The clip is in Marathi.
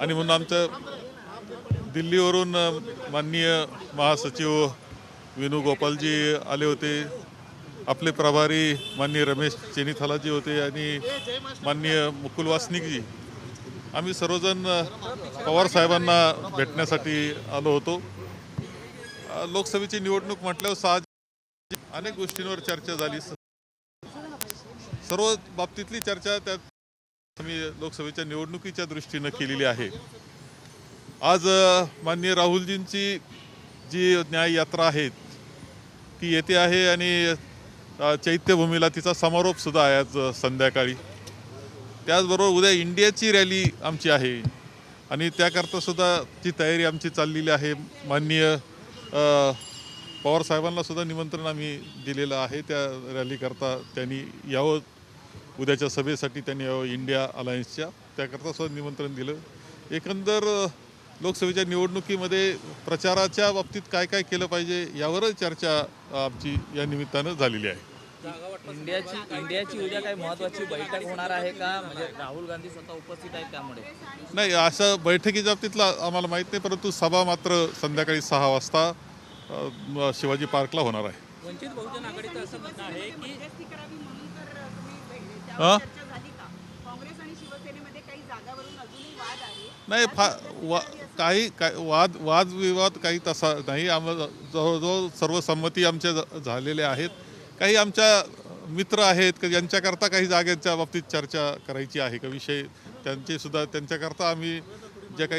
आणि म्हणून आमचं दिल्लीवरून माननीय महासचिव वेणुगोपालजी आले होते. आपले प्रभारी माननीय रमेश चेनीथालाजी होते आणि माननीय मुकुल वासनिकजी. आम्ही सर्वजण पवारसाहेबांना पवार साहेबांना भेटण्यासाठी आलो होतो. लोकसभेची निवडणूक म्हटल्यावर साहजिक अनेक गोष्टींवर चर्चा झाली. सर्व बाबतीतली चर्चा त्यात आम्ही लोकसभेच्या निवडणुकीच्या दृष्टीनं केलेली आहे. आज माननीय राहुलजींची जी न्याय यात्रा आहे ती येते आहे आणि चैत्यभूमीला तिचा समारोप सुद्धा आहे आज संध्याकाळी. त्याचबरोबर उद्या इंडियाची रॅली आमची आहे आणि त्याकरता सुद्धा ची तयारी आमची चाललेली आहे. माननीय अ, पवार सुद्धा निमंत्रण आम्ही दिलेलं आहे त्या रॅलीकरता त्यांनी यावं उद्याच्या सभेसाठी त्यांनी इंडिया अलायन्सच्या. त्याकरता सुद्धा निमंत्रण दिलं. एकंदर लोकसभेच्या निवडणुकीमध्ये प्रचाराच्या बाबतीत काय काय केलं पाहिजे यावरच चर्चा आमची या निमित्तानं झालेली आहे. इंडियाची इंडियाची उद्या काही महत्वाची बैठक होणार आहे का? म्हणजे राहुल गांधी स्वतः उपस्थित आहेत त्यामुळे. नाही असं बैठकीच्या बाबतीतला आम्हाला माहीत नाही परंतु सभा मात्र संध्याकाळी सहा वाजता शिवाजी पार्कला होणार आहे. वंचित बहुजन आघाडीचं असं म्हणणं आहे की हा? झाली का? काँग्रेस आणि शिवसेनेमध्ये काही जागावरून अजूनही वाद आहे. नाही फा वा काही काय वाद वादविवाद काही तसा नाही. आम्हाला जवळजवळ सर्व संमती आमच्या झ- झालेल्या आहेत. काही आमच्या मित्र आहेत की ज्यांच्याकरता काही जागेच्या बाबतीत चर्चा करायची आहे का? विषय त्यांचे सुद्धा त्यांच्याकरता आम्ही